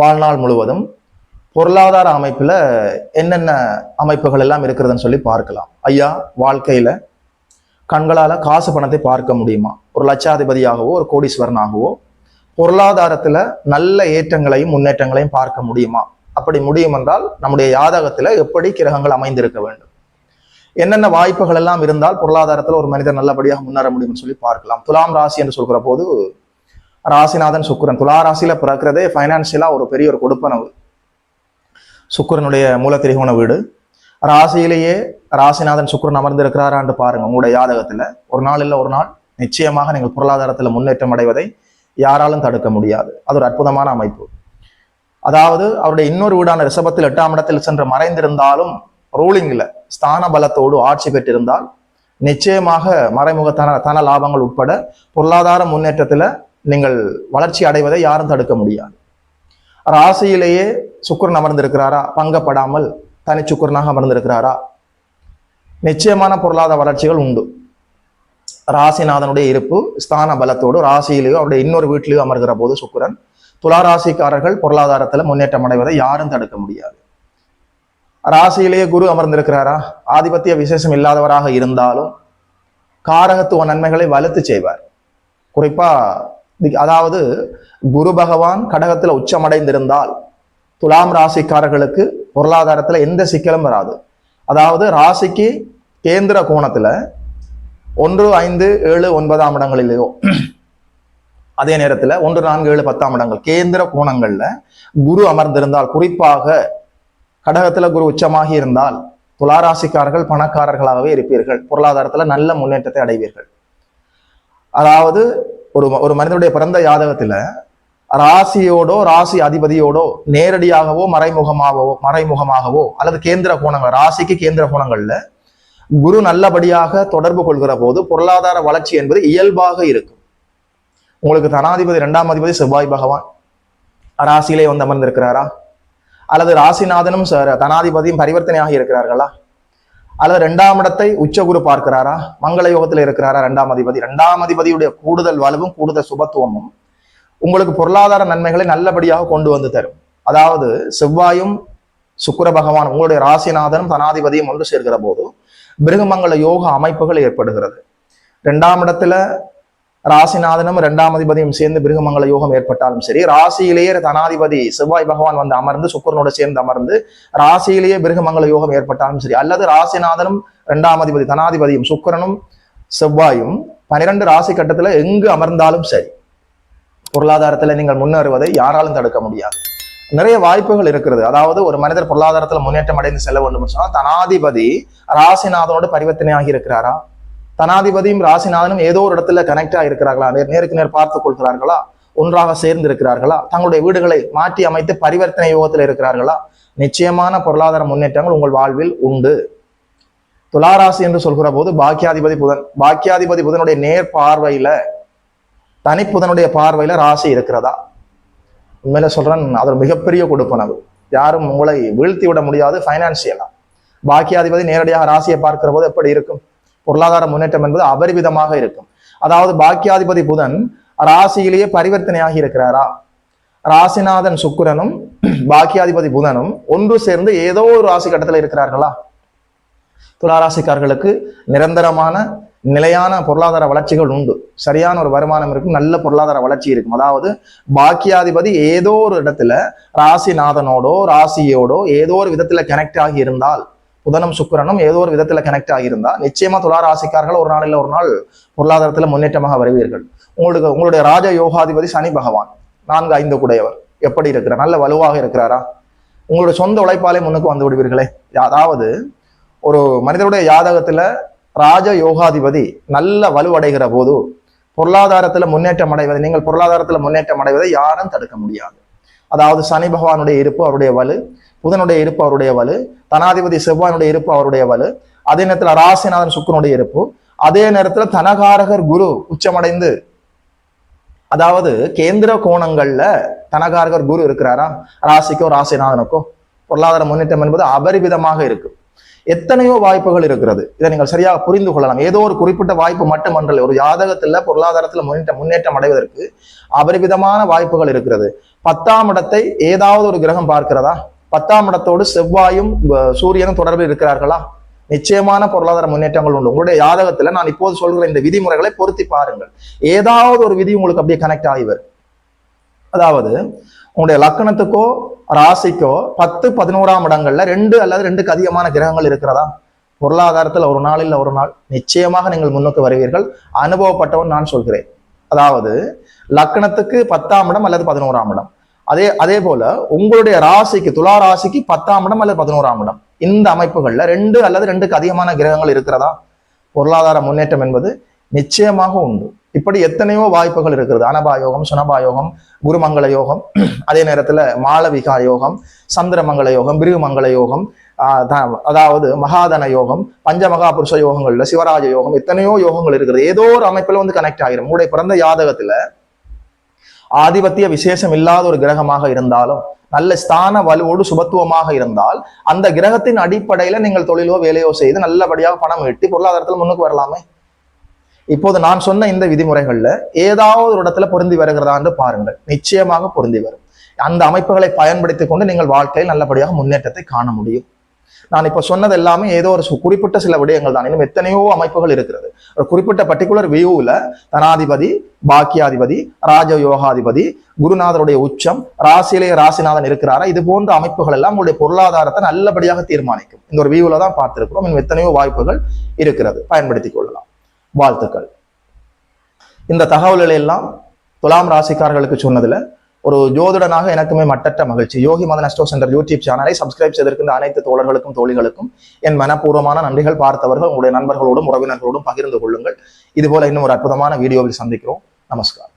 வாழ்நாள் முழுவதும் பொருளாதார அமைப்பில் என்னென்ன அமைப்புகள் எல்லாம் இருக்கிறதுன்னு சொல்லி பார்க்கலாம். ஐயா வாழ்க்கையில் கண்களால் காசு பணத்தை பார்க்க முடியுமா? ஒரு லட்சாதிபதியாகவோ ஒரு கோடீஸ்வரனாகவோ பொருளாதாரத்தில் நல்ல ஏற்றங்களையும் முன்னேற்றங்களையும் பார்க்க முடியுமா? அப்படி முடியும் என்றால் நம்முடைய யாதகத்தில் எப்படி கிரகங்கள் அமைந்திருக்க வேண்டும்? என்னென்ன வாய்ப்புகள் எல்லாம் இருந்தால் பொருளாதாரத்தில் ஒரு மனிதர் நல்லபடியாக முன்னேற முடியும்னு சொல்லி பார்க்கலாம். துலாம் ராசி என்று சொல்கிற போது ராசிநாதன் சுக்கிரன். துலா ராசியில பிறக்கிறதே ஃபைனான்சியலா ஒரு பெரிய ஒரு கொடுப்பனவு. சுக்கிரனுடைய மூலத்திரிகோண வீடு. ராசியிலேயே ராசிநாதன் சுக்கிரன் அமர்ந்திருக்கிறாரான்னு பாருங்க உங்களுடைய ஜாதகத்துல. ஒரு நாள் இல்லை ஒரு நாள் நிச்சயமாக நீங்கள் பொருளாதாரத்தில் முன்னேற்றம் அடைவதை யாராலும் தடுக்க முடியாது. அது ஒரு அற்புதமான அமைப்பு. அதாவது அவருடைய இன்னொரு வீடான ரிஷபத்தில் எட்டாம் இடத்தில் சென்று மறைந்திருந்தாலும் ரூலிங்ல ஸ்தான பலத்தோடு ஆட்சி பெற்றிருந்தால் நிச்சயமாக மறைமுக தன தன லாபங்கள் உட்பட பொருளாதார முன்னேற்றத்துல நீங்கள் வளர்ச்சி அடைவதை யாரும் தடுக்க முடியாது. ராசியிலேயே சுக்கரன் அமர்ந்திருக்கிறாரா? பங்கப்படாமல் தனி சுக்கரனாக அமர்ந்திருக்கிறாரா? நிச்சயமான பொருளாதார வளர்ச்சிகள் உண்டு. ராசிநாதனுடைய இருப்பு ஸ்தான பலத்தோடு ராசியிலேயோ அவருடைய இன்னொரு வீட்டிலேயோ அமர்கிற போது சுக்கரன் துலா ராசிக்காரர்கள் முன்னேற்றம் அடைவதை யாரும் தடுக்க முடியாது. ராசியிலேயே குரு அமர்ந்திருக்கிறாரா? ஆதிபத்திய விசேஷம் இல்லாதவராக இருந்தாலும் காரகத்துவ நன்மைகளை வலுத்து செய்வார். குறிப்பாக அதாவது குரு பகவான் கடகத்தில் உச்சமடைந்திருந்தால் துலாம் ராசிக்காரர்களுக்கு பொருளாதாரத்தில் எந்த சிக்கலும் வராது. அதாவது ராசிக்கு கேந்திர கோணத்தில் ஒன்று ஐந்து ஏழு ஒன்பதாம் இடங்களிலேயோ அதே நேரத்தில் ஒன்று நான்கு ஏழு பத்தாம் இடங்கள் கேந்திர கோணங்களில் குரு அமர்ந்திருந்தால் குறிப்பாக கடகத்தில் குரு உச்சமாகி இருந்தால் துளாராசிக்காரர்கள் பணக்காரர்களாகவே இருப்பீர்கள். பொருளாதாரத்தில் நல்ல முன்னேற்றத்தை அடைவீர்கள். அதாவது ஒரு ஒரு மனிதனுடைய பிறந்த யாதகத்துல ராசியோடோ ராசி அதிபதியோடோ நேரடியாகவோ மறைமுகமாகவோ மறைமுகமாகவோ அல்லது கேந்திர கோணங்கள் ராசிக்கு கேந்திர கோணங்கள்ல குரு நல்லபடியாக தொடர்பு கொள்கிற போது பொருளாதார வளர்ச்சி என்பது இயல்பாக இருக்கும். உங்களுக்கு தனாதிபதி இரண்டாம் அதிபதி செவ்வாய் பகவான் ராசியிலே வந்து அமர்ந்திருக்கிறாரா? அல்லது ராசிநாதனும் தனாதிபதியும் பரிவர்த்தனையாக இருக்கிறார்களா? அல்லது ரெண்டாம் இடத்தை உச்சகுரு பார்க்கிறாரா? மங்கள யோகத்தில் இருக்கிறாரா ரெண்டாம் அதிபதி? ரெண்டாம் அதிபதியுடைய கூடுதல் வலுவும் கூடுதல் சுபத்துவமும் உங்களுக்கு பொருளாதார நன்மைகளை நல்லபடியாக கொண்டு வந்து தரும். அதாவது செவ்வாயும் சுக்கர பகவான் உங்களுடைய ராசிநாதனும் தனாதிபதியும் ஒன்று சேர்க்கிற போது பிருகமங்கள யோக அமைப்புகள் ஏற்படுகிறது. ரெண்டாம் இடத்துல ராசிநாதனும் இரண்டாம் அதிபதியும் சேர்ந்து பிருகமங்கள யோகம் ஏற்பட்டாலும் சரி ராசியிலேயே தனாதிபதி செவ்வாய் பகவான் வந்து அமர்ந்து சுக்கரனோட சேர்ந்து அமர்ந்து ராசியிலேயே பிருகமங்கள யோகம் ஏற்பட்டாலும் சரி அல்லது ராசிநாதனும் இரண்டாம் அதிபதி தனாதிபதியும் சுக்கரனும் செவ்வாயும் பனிரெண்டு ராசி கட்டத்துல எங்கு அமர்ந்தாலும் சரி பொருளாதாரத்துல நீங்கள் முன்னேறுவதை யாராலும் தடுக்க முடியாது. நிறைய வாய்ப்புகள் இருக்கிறது. அதாவது ஒரு மனிதர் பொருளாதாரத்துல முன்னேற்றம் அடைந்து செல்ல வேண்டும் சொன்னா தனாதிபதி ராசிநாதனோட பரிவர்த்தனை ஆகி இருக்கிறாரா? தனாதிபதியும் ராசிநாதனும் ஏதோ ஒரு இடத்துல கனெக்டா இருக்கிறார்களா? நேருக்கு நேர் பார்த்துக் கொள்கிறார்களா? ஒன்றாக சேர்ந்து இருக்கிறார்களா? தங்களுடைய வீடுகளை மாற்றி அமைத்து பரிவர்த்தனை யோகத்தில் இருக்கிறார்களா? நிச்சயமான பொருளாதார முன்னேற்றங்கள் உங்கள் வாழ்வில் உண்டு. துளாராசி என்று சொல்கிற போது பாக்கியாதிபதி புதன். பாக்கியாதிபதி புதனுடைய நேர் பார்வையில தனிப்புதனுடைய பார்வையில ராசி இருக்கிறதா? உண்மையில சொல்றேன் அது ஒரு மிகப்பெரிய கொடுப்பனவு. யாரும் உங்களை வீழ்த்தி விட முடியாது பைனான்சியலா பாக்கியாதிபதி நேரடியாக ராசியை பார்க்கிற போது எப்படி இருக்கும்? பொருளாதார முன்னேற்றம் என்பது அபரிவிதமாக இருக்கும். அதாவது பாக்கியாதிபதி புதன் ராசியிலேயே பரிவர்த்தனையாகி இருக்கிறாரா? ராசிநாதன் சுக்கிரனும் பாக்கியாதிபதி புதனும் ஒன்று சேர்ந்து ஏதோ ஒரு ராசி கட்டத்தில் இருக்கிறார்களா? துளாராசிக்காரர்களுக்கு நிரந்தரமான நிலையான பொருளாதார வளர்ச்சிகள் உண்டு. சரியான ஒரு வருமானம் இருக்கும் நல்ல பொருளாதார வளர்ச்சி இருக்கும். அதாவது பாக்கியாதிபதி ஏதோ ஒரு இடத்துல ராசிநாதனோடோ ராசியோடோ ஏதோ ஒரு விதத்துல கனெக்ட் ஆகி இருந்தால் புதனும் சுக்கரனும் ஏதோ ஒரு விதத்துல கனெக்ட் ஆகியிருந்தா நிச்சயமா துளாராசிக்காரர்கள் ஒரு நாள் இல்லை ஒரு நாள் பொருளாதாரத்துல முன்னேற்றமாக வருவீர்கள். உங்களுக்கு உங்களுடைய ராஜ யோகாதிபதி சனி பகவான் நான்கு ஐந்து கூடையவர். எப்படி இருக்கிறார்? நல்ல வலுவாக இருக்கிறாரா? உங்களுடைய சொந்த உழைப்பாலே முன்னுக்கு வந்து விடுவீர்களே. அதாவது ஒரு மனிதனுடைய ஜாதகத்துல ராஜ யோகாதிபதி நல்ல வலுவடைகிற போது பொருளாதாரத்துல முன்னேற்றம் அடைவதை நீங்கள் பொருளாதாரத்துல முன்னேற்றம் அடைவதை யாரும் தடுக்க முடியாது. அதாவது சனி பகவானுடைய இருப்பு அவருடைய வலு புதனுடைய இருப்பு அவருடைய வலு தனாதிபதி செவ்வாயினுடைய இருப்பு அவருடைய வலு அதே நேரத்தில் ராசிநாதன் சுக்கரனுடைய இருப்பு அதே நேரத்தில் தனகாரகர் குரு உச்சமடைந்து அதாவது கேந்திர கோணங்கள்ல தனகாரகர் குரு இருக்கிறாரா? ராசிக்கோ ராசிநாதனுக்கோ? பொருளாதார முன்னேற்றம் என்பது அபரிவிதமாக இருக்கு. எத்தனையோ வாய்ப்புகள் இருக்கிறது. இதை நீங்கள் சரியாக புரிந்து கொள்ளலாம். ஏதோ ஒரு குறிப்பிட்ட வாய்ப்பு மட்டுமன்றல ஒரு ஜாதகத்தில் பொருளாதாரத்தில் முன்னேற்றம் முன்னேற்றம் அடைவதற்கு அபரிவிதமான வாய்ப்புகள் இருக்கிறது. பத்தாம் இடத்தை ஏதாவது ஒரு கிரகம் பார்க்கிறதா? பத்தாம் இடத்தோடு செவ்வாயும் சூரியனும் தொடர்பில் இருக்கிறார்களா? நிச்சயமான பொருளாதார முன்னேற்றங்கள் உண்டு. உங்களுடைய ஜாதகத்துல நான் இப்போது சொல்கிற இந்த விதிமுறைகளை பொருத்தி பாருங்கள். ஏதாவது ஒரு விதி உங்களுக்கு அப்படியே கனெக்ட் ஆகி வரும். அதாவது உங்களுடைய லக்கணத்துக்கோ ராசிக்கோ பத்து பதினோராம் இடங்கள்ல ரெண்டு அல்லது ரெண்டுக்கு அதிகமான கிரகங்கள் இருக்கிறதா? பொருளாதாரத்தில் ஒரு நாள் இல்லை ஒரு நாள் நிச்சயமாக நீங்கள் முன்னுக்கு வருவீர்கள். அனுபவப்பட்டவன் நான் சொல்கிறேன். அதாவது லக்கணத்துக்கு பத்தாம் இடம் அல்லது பதினோராம் இடம். அதே அதே போல உங்களுடைய ராசிக்கு துலா ராசிக்கு பத்தாம் இடம் அல்லது பதினோராம் இடம். இந்த அமைப்புகள்ல ரெண்டு அல்லது ரெண்டுக்கு அதிகமான கிரகங்கள் இருக்கிறதா? பொருளாதார முன்னேற்றம் என்பது நிச்சயமாக உண்டு. இப்படி எத்தனையோ வாய்ப்புகள் இருக்கிறது. அனபாயோகம் சுனபாயோகம் சுனபா யோகம் குருமங்கள யோகம் அதே நேரத்துல மாளவிகா யோகம் சந்திரமங்கள யோகம் பிருகுமங்கள யோகம் ஆஹ் அதாவது மகாதன யோகம் பஞ்சமகா புருஷ யோகங்கள்ல சிவராஜ யோகம் எத்தனையோ யோகங்கள் இருக்கிறது. ஏதோ ஒரு அமைப்புல வந்து கனெக்ட் ஆகிரும் உங்களுடைய பிறந்த ஜாதகத்துல ஆதிபத்திய விசேஷம் இல்லாத ஒரு கிரகமாக இருந்தாலும் நல்ல ஸ்தான வலுவோடு சுபத்துவமாக இருந்தால் அந்த கிரகத்தின் அடிப்படையில நீங்கள் தொழிலோ வேலையோ செய்து நல்லபடியாக பணம் ஈட்டி பொருளாதாரத்தில் முன்னுக்கு வரலாமே. இப்போது நான் சொன்ன இந்த விதிமுறைகள்ல ஏதாவது ஒரு இடத்துல பொருந்தி வருகிறதா என்று பாருங்கள். நிச்சயமாக பொருந்தி வரும். அந்த அமைப்புகளை பயன்படுத்திக் கொண்டு நீங்கள் வாழ்க்கையில் நல்லபடியாக முன்னேற்றத்தை காண முடியும். நான் இப்ப சொன்னது எல்லாமே ஏதோ ஒரு குறிப்பிட்ட சில விடயங்கள் தான். இன்னும் எத்தனையோ அமைப்புகள் இருக்கிறது. ஒரு குறிப்பிட்ட பர்டிகுலர் வியூவில் தனாதிபதி பாக்கியாதிபதி ராஜ யோகாதிபதி குருநாதருடைய உச்சம் ராசியிலேயே ராசிநாதன் இருக்கிறாரா? இது போன்ற அமைப்புகள் எல்லாம் உங்களுடைய பொருளாதாரத்தை நல்லபடியாக தீர்மானிக்கும். இந்த ஒரு வியூவில் தான் பார்த்திருக்கிறோம். இன்னும் எத்தனையோ வாய்ப்புகள் இருக்கிறது. பயன்படுத்திக் கொள்ளலாம். வாழ்த்துக்கள். இந்த தகவல்களை எல்லாம் துலாம் ராசிக்காரர்களுக்கு சொன்னதுல ஒரு ஜோதிடனாக எனக்குமே மட்டற்ற மகிழ்ச்சி. யோகி மத நஷ்டோ சென்டர் யூடியூப் சேனலை சப்ஸ்கிரைப் செய்திருக்கின்ற அனைத்து தோழர்களுக்கும் தோழிகளுக்கும் என் மனப்பூர்வமான நன்றிகள் பார்த்தவர்கள் உங்களுடைய நண்பர்களோடும் உறவினர்களோடும் பகிர்ந்து கொள்ளுங்கள். இதுபோல இன்னும் ஒரு அற்புதமான வீடியோவில் சந்திக்கிறோம். நமஸ்காரம்